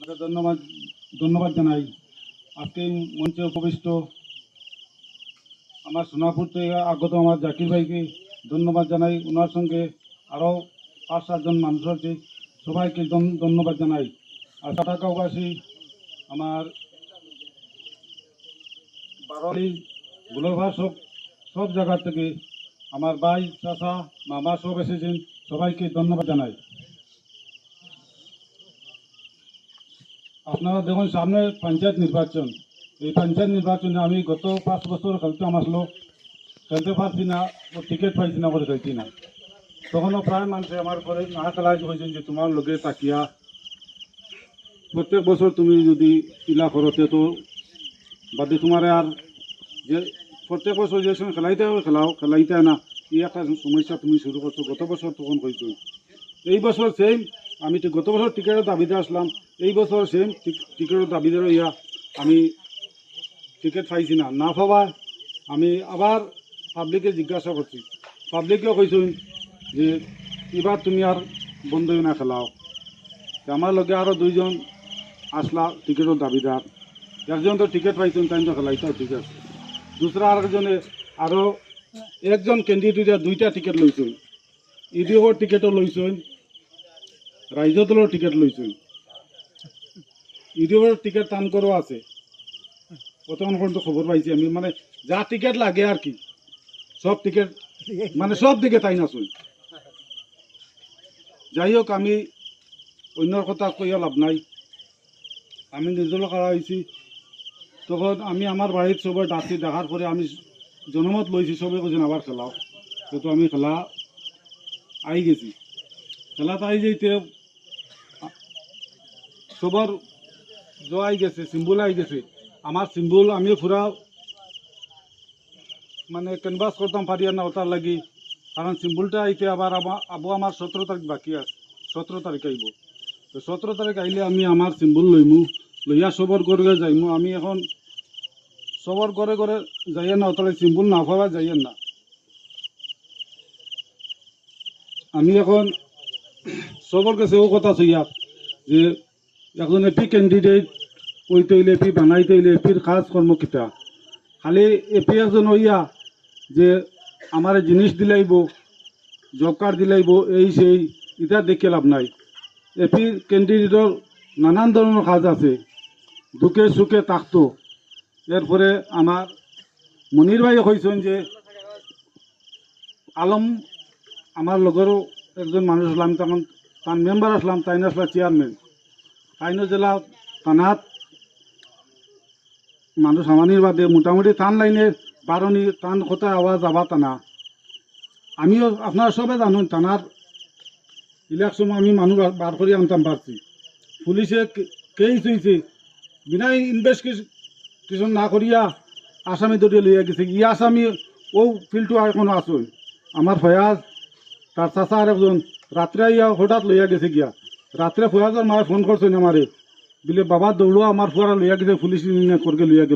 ধন্যবাদ ধন্যবাদ জানাই। আজকে মঞ্চে উপবিষ্ট আমার সোনাপুর থেকে আগত আমার জাকির ভাইকে ধন্যবাদ জানাই। ওনার সঙ্গে আরও পাঁচ সাতজন মানুষ আছে, সবাইকে ধন- ধন্যবাদ জানাই। আর টাকাবাসী আমার বারোয়ারি গুলোভা সব সব জায়গা থেকে আমার ভাই, চাচা, মামা সব এসেছেন, সবাইকে ধন্যবাদ জানাই। আপনারা দেখুন, সামনে পঞ্চায়েত নির্বাচন। এই পঞ্চায়েত নির্বাচনে আমি গত পাঁচ বছর খেলতাম আসলো। খেলতে পারছি না, ও টিকিট পাইছি না করে খেলছি না। তখনও প্রায় মানুষ আমার করে না খেলা হয়েছেন যে তোমার লগে তাকিয়া, প্রত্যেক বছর তুমি যদি ইলা করতে তো বাদে তোমার আর যে প্রত্যেক বছর যে সময় খেলাইতে হবে, খেলাও, খেলাইতে না। এই একটা সমস্যা তুমি শুরু করছ। গত বছর তখন হয়েছো এই বছর সেম আমি তো গত বছর টিকিটের দাবিতে আসলাম, এই বছর সেম টিকিটের দাবিতে ইয়া, আমি টিকিট পাইছি না। না পাওয়া আমি আবার পাবলিকে জিজ্ঞাসা করছি। পাবলিকেও কইছেন যে এবার তুমি আর বন্ধ না খেলাও। আমার লগে আরও দুইজন আসলা টিকিটের দাবিদার একজন তো টিকিট পাইছেন তাই তো খেলাইতাও ঠিক আছে। দুসরা আরেকজনে আরও একজন ক্যান্ডিডেটে দুইটা টিকিট লইছেন ইডিওর টিকিটও লইছেন রাইজ দলের টিকিট লইছেন ইডিওর টিকিট টান করও আছে। বর্তমান পর্যন্ত খবর পাইছি আমি মানে যা টিকিট লাগে আর কি। সব টিকিট মানে সব দিকে তাই না যাই হোক আমি অন্যর কথা কইয়া লাভ নাই। আমি নিজের খাড়া হয়েছি তখন আমি আমার বাড়ির সবাই ডাকছি দেখার পরে আমি জনমত লইছি সবাই কৈছেন আবার খেলাও। তো আমি খেলা আই গেছি। খেলাত আই যাইতে সবার জ আই গেছে সিম্বল আই গেছে। আমার সিম্বল আমি পুরা মানে ক্যানভাস করতাম পারি না ওটার লাগি কারণ সিম্বলটা আইতে আবার আবু আমার সতেরো তারিখ বাকি আছে সতেরো তারিখ আইব তো সতেরো তারিখ আইলে আমি আমার সিম্বল লইমু লইয়া সবর ঘরে যাইমু। আমি এখন সবর ঘরে ঘরে যাইয়েন না তাহলে সিম্বল না পাওয়া যাইয়েন না আমি এখন সবর কাছে ও কথা সইয়া যে একজন এপি ক্যান্ডিডেট ওই তৈলে এপি বানাই তৈলে এপির খাস কর্মকিতা খালি এপি একজন হইয়া যে আমার জিনিস দিলাইব জব কার্ড দিলাইব, এই সেই এটা দেখে লাভ নাই। এপির ক্যান্ডিডেটর নানান ধরনের কাজ আছে। দুঃখে সুখে থাকতো। এরপরে আমার মনির ভাই কইছেন যে, আলম আমার লগেরও একজন মানুষ আসলাম তখন তার মেম্বার আসলাম তাই না আসলাম চেয়ারম্যান তাইনো জেলা থানাত মানুষ আমানির বাদে মোটামুটি টান লাইনে বারণি টান কোথায় আওয়াজ আবা টানা আমিও আপনারা সবে জানুন টানার ইলেকশন আমি মানুষ বার- করে আনতাম পারছি পুলিশে কেই চুইছে? বিনা ইনভেস্টিগেশন না করিয়া আসামি ধরে লইয়া গেছে ই আসামি ও ফিল্ডটো এখনও আসুন আমার ফয়াজ তার চাচা আর একজন রাত্রে ইয়া হঠাৎ লইয়া গেছে গিয়া। রাত্রে ফুয়ার মায়ে ফোন করছেন আমারে। বলে, বাবা, দৌড়ো, আমার ফুয়ারা লইয়া গেছে, পুলিশ করকে লইয়া গেল।